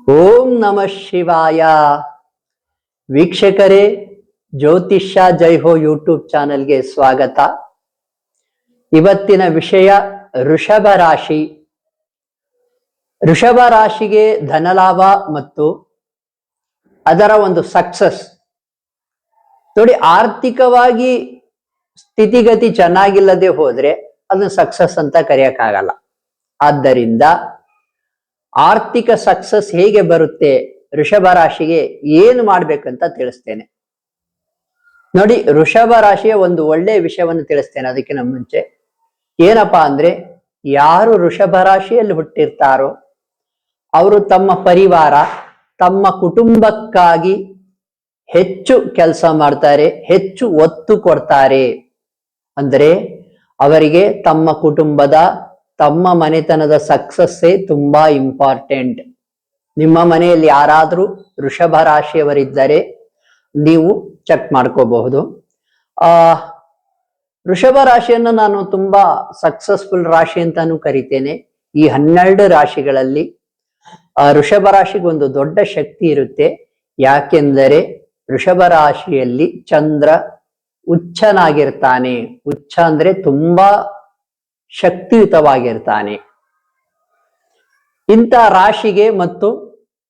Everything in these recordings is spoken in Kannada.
ಓಂ ನಮಃ ಶಿವಾಯ. ವೀಕ್ಷಕರೇ, ಜ್ಯೋತಿಷ್ಯ ಜೈ ಹೋ ಯೂಟ್ಯೂಬ್ ಚಾನೆಲ್ಗೆ ಸ್ವಾಗತ. ಇವತ್ತಿನ ವಿಷಯ ಋಷಭ ರಾಶಿ. ಋಷಭ ರಾಶಿಗೆ ಧನಲಾಭ ಮತ್ತು ಅದರ ಒಂದು ಸಕ್ಸಸ್ ನೋಡಿ, ಆರ್ಥಿಕವಾಗಿ ಸ್ಥಿತಿಗತಿ ಚೆನ್ನಾಗಿಲ್ಲದೆ ಹೋದ್ರೆ ಅದನ್ನ ಸಕ್ಸಸ್ ಅಂತ ಕರೆಯಕ್ಕಾಗಲ್ಲ. ಆದ್ದರಿಂದ ಆರ್ಥಿಕ ಸಕ್ಸಸ್ ಹೇಗೆ ಬರುತ್ತೆ ಋಷಭ ರಾಶಿಗೆ ಏನು ಮಾಡ್ಬೇಕಂತ ತಿಳಿಸ್ತೇನೆ. ನೋಡಿ ಋಷಭ ರಾಶಿಯ ಒಂದು ಒಳ್ಳೆಯ ವಿಷಯವನ್ನು ತಿಳಿಸ್ತೇನೆ ಅದಕ್ಕಿಂತ ಮುಂಚೆ. ಏನಪ್ಪಾ ಅಂದ್ರೆ, ಯಾರು ಋಷಭ ರಾಶಿಯಲ್ಲಿ ಹುಟ್ಟಿರ್ತಾರೋ, ಅವರು ತಮ್ಮ ಪರಿವಾರ, ತಮ್ಮ ಕುಟುಂಬಕ್ಕಾಗಿ ಹೆಚ್ಚು ಕೆಲಸ ಮಾಡ್ತಾರೆ, ಹೆಚ್ಚು ಒತ್ತು ಕೊಡ್ತಾರೆ. ಅಂದರೆ, ಅವರಿಗೆ ತಮ್ಮ ಕುಟುಂಬದ ತಮ್ಮ ಮನೆತನದ ಸಕ್ಸಸ್ಸೇ ತುಂಬಾ ಇಂಪಾರ್ಟೆಂಟ್ ನಿಮ್ಮ ಮನೆಯಲ್ಲಿ ಯಾರಾದರೂ ವೃಷಭ ರಾಶಿಯವರಿದ್ದರೆ ನೀವು ಚೆಕ್ ಮಾಡ್ಕೋಬಹುದು. ಆ, ವೃಷಭ ರಾಶಿಯನ್ನು ನಾನು ತುಂಬಾ ಸಕ್ಸಸ್ಫುಲ್ ರಾಶಿ ಅಂತಾನು ಕರಿತೇನೆ. ಈ ಹನ್ನೆರಡು ರಾಶಿಗಳಲ್ಲಿ, ಆ, ವೃಷಭ ರಾಶಿಗೆ ಒಂದು ದೊಡ್ಡ ಶಕ್ತಿ ಇರುತ್ತೆ. ಯಾಕೆಂದರೆ ವೃಷಭ ರಾಶಿಯಲ್ಲಿ ಚಂದ್ರ ಉಚ್ಚನಾಗಿರ್ತಾನೆ. ಉಚ್ಚ ಅಂದ್ರೆ ತುಂಬಾ ಶಕ್ತಿಯುತವಾಗಿರ್ತಾನೆ. ಇಂಥ ರಾಶಿಗೆ ಮತ್ತು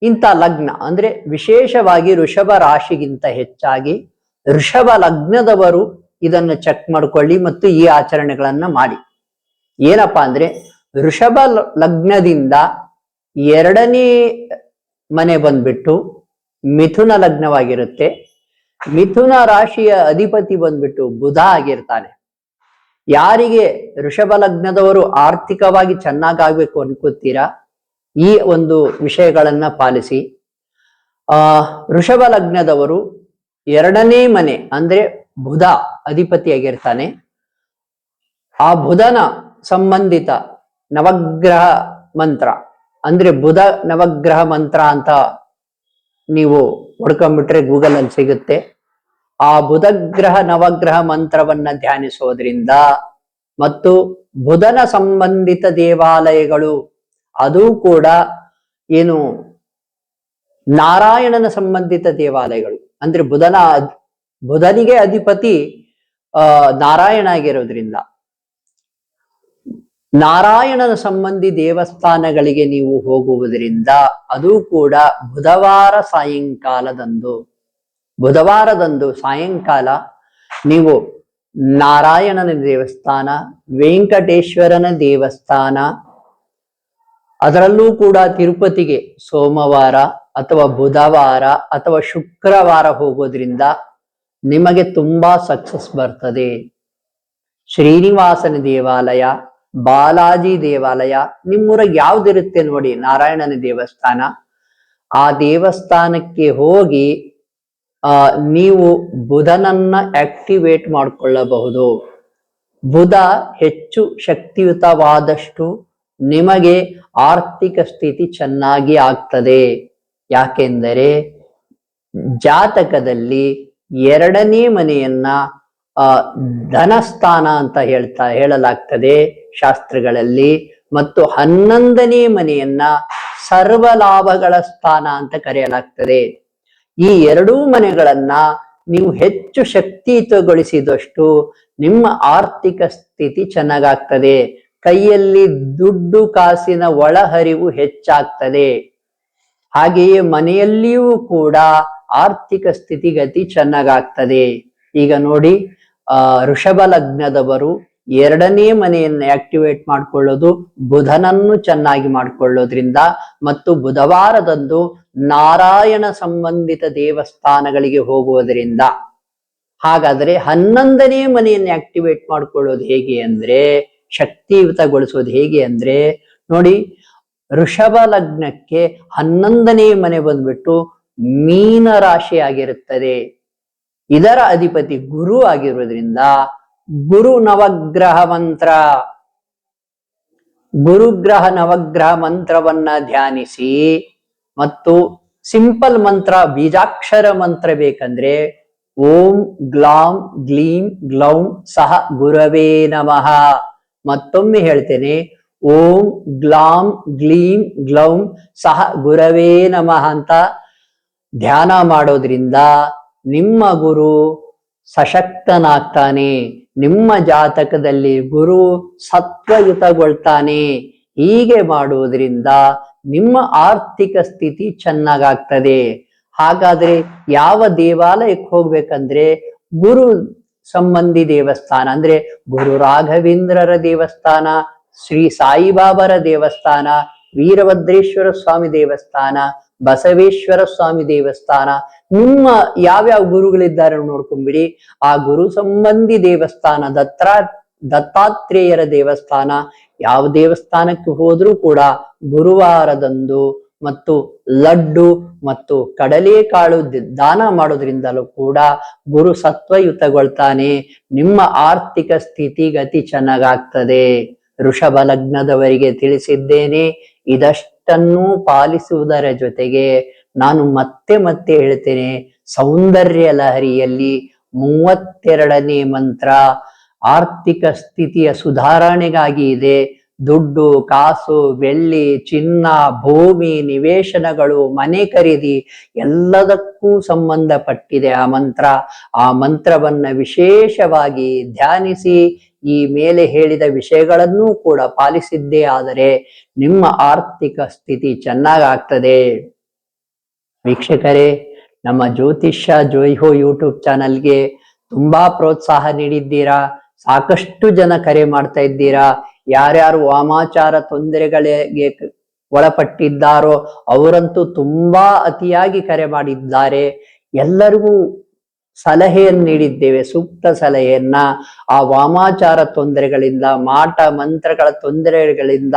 ಇಂಥ ಲಗ್ನ, ಅಂದ್ರೆ ವಿಶೇಷವಾಗಿ ಋಷಭ ರಾಶಿಗಿಂತ ಹೆಚ್ಚಾಗಿ ಋಷಭ ಲಗ್ನದವರು ಇದನ್ನು ಚೆಕ್ ಮಾಡ್ಕೊಳ್ಳಿ ಮತ್ತು ಈ ಆಚರಣೆಗಳನ್ನ ಮಾಡಿ. ಏನಪ್ಪಾ ಅಂದ್ರೆ ಋಷಭ ಲಗ್ನದಿಂದ ಎರಡನೇ ಮನೆ ಬಂದ್ಬಿಟ್ಟು ಮಿಥುನ ಲಗ್ನವಾಗಿರುತ್ತೆ. ಮಿಥುನ ರಾಶಿಯ ಅಧಿಪತಿ ಬಂದ್ಬಿಟ್ಟು ಬುಧ ಆಗಿರ್ತಾನೆ. ಯಾರಿಗೆ ಋಷಭ ಲಗ್ನದವರು ಆರ್ಥಿಕವಾಗಿ ಚೆನ್ನಾಗಾಗ್ಬೇಕು ಅನ್ಕೋತೀರಾ ಈ ಒಂದು ವಿಷಯಗಳನ್ನ ಪಾಲಿಸಿ. ಆ ಋಷಭ ಲಗ್ನದವರು ಎರಡನೇ ಮನೆ, ಅಂದ್ರೆ ಬುಧ ಅಧಿಪತಿಯಾಗಿರ್ತಾನೆ. ಆ ಬುಧನ ಸಂಬಂಧಿತ ನವಗ್ರಹ ಮಂತ್ರ, ಅಂದ್ರೆ ಬುಧ ನವಗ್ರಹ ಮಂತ್ರ ಅಂತ ನೀವು ಹುಡ್ಕೊಂಡ್ಬಿಟ್ರೆ ಗೂಗಲ್ ಅಲ್ಲಿ ಸಿಗುತ್ತೆ. ಆ ಬುಧಗ್ರಹ ನವಗ್ರಹ ಮಂತ್ರವನ್ನ ಧ್ಯಾನಿಸೋದ್ರಿಂದ ಮತ್ತು ಬುಧನ ಸಂಬಂಧಿತ ದೇವಾಲಯಗಳು, ಅದು ಕೂಡ ಏನು ನಾರಾಯಣನ ಸಂಬಂಧಿತ ದೇವಾಲಯಗಳು. ಅಂದ್ರೆ ಬುಧನ ಬುಧನಿಗೆ ಅಧಿಪತಿ, ಆ, ನಾರಾಯಣ ಆಗಿರೋದ್ರಿಂದ. ನಾರಾಯಣನ ಸಂಬಂಧಿ ದೇವಸ್ಥಾನಗಳಿಗೆ ನೀವು ಹೋಗುವುದರಿಂದ, ಅದು ಕೂಡ ಬುಧವಾರ ಸಾಯಂಕಾಲದಂದು ಬುಧವಾರದಂದು ಸಾಯಂಕಾಲ ನೀವು ನಾರಾಯಣನ ದೇವಸ್ಥಾನ, ವೆಂಕಟೇಶ್ವರನ ದೇವಸ್ಥಾನ, ಅದರಲ್ಲೂ ಕೂಡ ತಿರುಪತಿಗೆ ಸೋಮವಾರ ಅಥವಾ ಬುಧವಾರ ಅಥವಾ ಶುಕ್ರವಾರ ಹೋಗೋದ್ರಿಂದ ನಿಮಗೆ ತುಂಬಾ ಸಕ್ಸಸ್ ಬರ್ತದೆ. ಶ್ರೀನಿವಾಸನ ದೇವಾಲಯ, ಬಾಲಾಜಿ ದೇವಾಲಯ, ನಿಮ್ಮೂರಾಗ ಯಾವ್ದಿರುತ್ತೆ ನೋಡಿ ನಾರಾಯಣನ ದೇವಸ್ಥಾನ. ಆ ದೇವಸ್ಥಾನಕ್ಕೆ ಹೋಗಿ ನೀವು ಬುಧನನ್ನ ಆಕ್ಟಿವೇಟ್ ಮಾಡಿಕೊಳ್ಳಬಹುದು. ಬುಧ ಹೆಚ್ಚು ಶಕ್ತಿಯುತವಾದಷ್ಟು ನಿಮಗೆ ಆರ್ಥಿಕ ಸ್ಥಿತಿ ಚೆನ್ನಾಗಿ ಆಗ್ತದೆ. ಯಾಕೆಂದರೆ ಜಾತಕದಲ್ಲಿ ಎರಡನೇ ಮನೆಯನ್ನ ಧನಸ್ಥಾನ ಅಂತ ಹೇಳ್ತಾ, ಹೇಳಲಾಗ್ತದೆ ಶಾಸ್ತ್ರಗಳಲ್ಲಿ. ಮತ್ತು ಹನ್ನೊಂದನೇ ಮನೆಯನ್ನ ಸರ್ವ ಲಾಭಗಳ ಸ್ಥಾನ ಅಂತ ಕರೆಯಲಾಗ್ತದೆ. ಈ ಎರಡೂ ಮನೆಗಳನ್ನ ನೀವು ಹೆಚ್ಚು ಶಕ್ತಿಯುತಗೊಳಿಸಿದಷ್ಟು ನಿಮ್ಮ ಆರ್ಥಿಕ ಸ್ಥಿತಿ ಚೆನ್ನಾಗಾಗ್ತದೆ. ಕೈಯಲ್ಲಿ ದುಡ್ಡು ಕಾಸಿನ ಒಳಹರಿವು ಹೆಚ್ಚಾಗ್ತದೆ. ಹಾಗೆಯೇ ಮನೆಯಲ್ಲಿಯೂ ಕೂಡ ಆರ್ಥಿಕ ಸ್ಥಿತಿಗತಿ ಚೆನ್ನಾಗಾಗ್ತದೆ. ಈಗ ನೋಡಿ, ಆ, ಋಷಭ ಲಗ್ನದವರು ಎರಡನೇ ಮನೆಯನ್ನು ಆಕ್ಟಿವೇಟ್ ಮಾಡ್ಕೊಳ್ಳೋದು ಬುಧನನ್ನು ಚೆನ್ನಾಗಿ ಮಾಡ್ಕೊಳ್ಳೋದ್ರಿಂದ ಮತ್ತು ಬುಧವಾರದಂದು ನಾರಾಯಣ ಸಂಬಂಧಿತ ದೇವಸ್ಥಾನಗಳಿಗೆ ಹೋಗುವುದರಿಂದ. ಹಾಗಾದ್ರೆ ಹನ್ನೊಂದನೇ ಮನೆಯನ್ನು ಆಕ್ಟಿವೇಟ್ ಮಾಡ್ಕೊಳ್ಳೋದು ಹೇಗೆ ಅಂದ್ರೆ, ಶಕ್ತಿಯುತಗೊಳಿಸೋದು ಹೇಗೆ ಅಂದ್ರೆ, ನೋಡಿ ಋಷಭ ಲಗ್ನಕ್ಕೆ ಹನ್ನೊಂದನೇ ಮನೆ ಬಂದ್ಬಿಟ್ಟು ಮೀನ ರಾಶಿ ಆಗಿರುತ್ತದೆ. ಇದರ ಅಧಿಪತಿ ಗುರು ಆಗಿರೋದ್ರಿಂದ ಗುರು ನವಗ್ರಹ ಮಂತ್ರ ಗುರುಗ್ರಹ ನವಗ್ರಹ ಮಂತ್ರವನ್ನ ಧ್ಯಾನಿಸಿ ಮತ್ತು ಸಿಂಪಲ್ ಮಂತ್ರ, ಬೀಜಾಕ್ಷರ ಮಂತ್ರ ಬೇಕಂದ್ರೆ ಓಂ ಗ್ಲಾಂ ಗ್ಲೀಂ ಗ್ಲೌಂ ಸಹ ಗುರವೇ ನಮಃ. ಮತ್ತೊಮ್ಮೆ ಹೇಳ್ತೇನೆ, ಓಂ ಗ್ಲಾಂ ಗ್ಲೀಂ ಗ್ಲೌಂ ಸಹ ಗುರವೇ ನಮಃ ಅಂತ ಧ್ಯಾನ ಮಾಡೋದ್ರಿಂದ ನಿಮ್ಮ ಗುರು ಸಶಕ್ತನಾಗ್ತಾನೆ. ನಿಮ್ಮ ಜಾತಕದಲ್ಲಿ ಗುರು ಸತ್ವಯುತಗೊಳ್ತಾನೆ. ಹೀಗೆ ಮಾಡುವುದರಿಂದ ನಿಮ್ಮ ಆರ್ಥಿಕ ಸ್ಥಿತಿ ಚೆನ್ನಾಗಾಗ್ತದೆ. ಹಾಗಾದ್ರೆ ಯಾವ ದೇವಾಲಯಕ್ಕೆ ಹೋಗ್ಬೇಕಂದ್ರೆ ಗುರು ಸಂಬಂಧಿ ದೇವಸ್ಥಾನ, ಅಂದ್ರೆ ಗುರು ರಾಘವೇಂದ್ರರ ದೇವಸ್ಥಾನ, ಶ್ರೀ ಸಾಯಿಬಾಬರ ದೇವಸ್ಥಾನ, ವೀರಭದ್ರೇಶ್ವರ ಸ್ವಾಮಿ ದೇವಸ್ಥಾನ ಬಸವೇಶ್ವರ ಸ್ವಾಮಿ ದೇವಸ್ಥಾನ. ನಿಮ್ಮ ಯಾವ್ಯಾವ ಗುರುಗಳಿದ್ದಾರೆ ನೋಡ್ಕೊಂಬಿಡಿ ಆ ಗುರು ಸಂಬಂಧಿ ದೇವಸ್ಥಾನ ದತ್ತಾ ದತ್ತಾತ್ರೇಯರ ದೇವಸ್ಥಾನ, ಯಾವ ದೇವಸ್ಥಾನಕ್ಕೆ ಹೋದ್ರೂ ಕೂಡ ಗುರುವಾರದಂದು ಮತ್ತು ಲಡ್ಡು ಮತ್ತು ಕಡಲೆಕಾಳು ದಾನ ಮಾಡೋದ್ರಿಂದಲೂ ಕೂಡ ಗುರು ಸತ್ವಯುತಗೊಳ್ತಾನೆ. ನಿಮ್ಮ ಆರ್ಥಿಕ ಸ್ಥಿತಿಗತಿ ಚೆನ್ನಾಗಾಗ್ತದೆ. ಋಷಭ ಲಗ್ನದವರಿಗೆ ತಿಳಿಸಿದ್ದೇನೆ. ಇದಷ್ಟನ್ನು ಪಾಲಿಸುವುದರ ಜೊತೆಗೆ ನಾನು ಮತ್ತೆ ಮತ್ತೆ ಹೇಳ್ತೇನೆ ಸೌಂದರ್ಯ ಲಹರಿಯಲ್ಲಿ ಮೂವತ್ತೆರಡನೇ ಮಂತ್ರ ಆರ್ಥಿಕ ಸ್ಥಿತಿಯ ಸುಧಾರಣೆಗಾಗಿ ಇದೆ. ದುಡ್ಡು, ಕಾಸು, ಬೆಳ್ಳಿ, ಚಿನ್ನ, ಭೂಮಿ, ನಿವೇಶನಗಳು, ಮನೆ ಖರೀದಿ ಎಲ್ಲದಕ್ಕೂ ಸಂಬಂಧಪಟ್ಟಿದೆ ಆ ಮಂತ್ರ. ಆ ಮಂತ್ರವನ್ನ ವಿಶೇಷವಾಗಿ ಧ್ಯಾನಿಸಿ ಈ ಮೇಲೆ ಹೇಳಿದ ವಿಷಯಗಳನ್ನೂ ಕೂಡ ಪಾಲಿಸಿದ್ದೇ ಆದರೆ ನಿಮ್ಮ ಆರ್ಥಿಕ ಸ್ಥಿತಿ ಚೆನ್ನಾಗಾಗ್ತದೆ ವೀಕ್ಷಕರೇ, ನಮ್ಮ ಜ್ಯೋತಿಷ್ಯ ಜೋಯ್ಹೋ ಯೂಟ್ಯೂಬ್ ಚಾನಲ್ಗೆ ತುಂಬಾ ಪ್ರೋತ್ಸಾಹ ನೀಡಿದ್ದೀರಾ? ಸಾಕಷ್ಟು ಜನ ಕರೆ ಮಾಡ್ತಾ ಇದ್ದೀರಾ? ಯಾರ್ಯಾರು ವಾಮಾಚಾರ ತೊಂದರೆಗಳಿಗೆ ಒಳಪಟ್ಟಿದ್ದಾರೋ ಅವರಂತೂ ತುಂಬಾ ಅತಿಯಾಗಿ ಕರೆ ಮಾಡಿದ್ದಾರೆ. ಎಲ್ಲರಿಗೂ ಸಲಹೆಯನ್ನು ನೀಡಿದ್ದೇವೆ, ಸೂಕ್ತ ಸಲಹೆಯನ್ನ. ಆ ವಾಮಾಚಾರ ತೊಂದರೆಗಳಿಂದ, ಮಾಟ ಮಂತ್ರಗಳ ತೊಂದರೆಗಳಿಂದ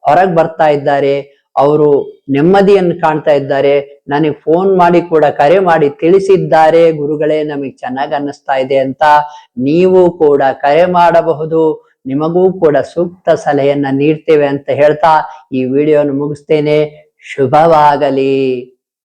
ಹೊರಗೆ ಬರ್ತಾ ಇದ್ದಾರೆ. ಅವರು ನೆಮ್ಮದಿಯನ್ನು ಕಾಣ್ತಾ ಇದ್ದಾರೆ. ನನಗೆ ಫೋನ್ ಮಾಡಿ ಕೂಡ ಕರೆ ಮಾಡಿ ತಿಳಿಸಿದ್ದಾರೆ. ಗುರುಗಳೇ, ನಮಗೆ ಚೆನ್ನಾಗಿ ಅನ್ನಿಸ್ತಾ ಇದೆ ಅಂತ ನೀವು ಕೂಡ ಕರೆ ಮಾಡಬಹುದು. ನಿಮಗೂ ಕೂಡ ಸೂಕ್ತ ಸಲಹೆಯನ್ನ ನೀಡ್ತೇವೆ ಅಂತ ಹೇಳ್ತಾ ಈ ವಿಡಿಯೋನ ಮುಗಿಸ್ತೇನೆ. ಶುಭವಾಗಲಿ.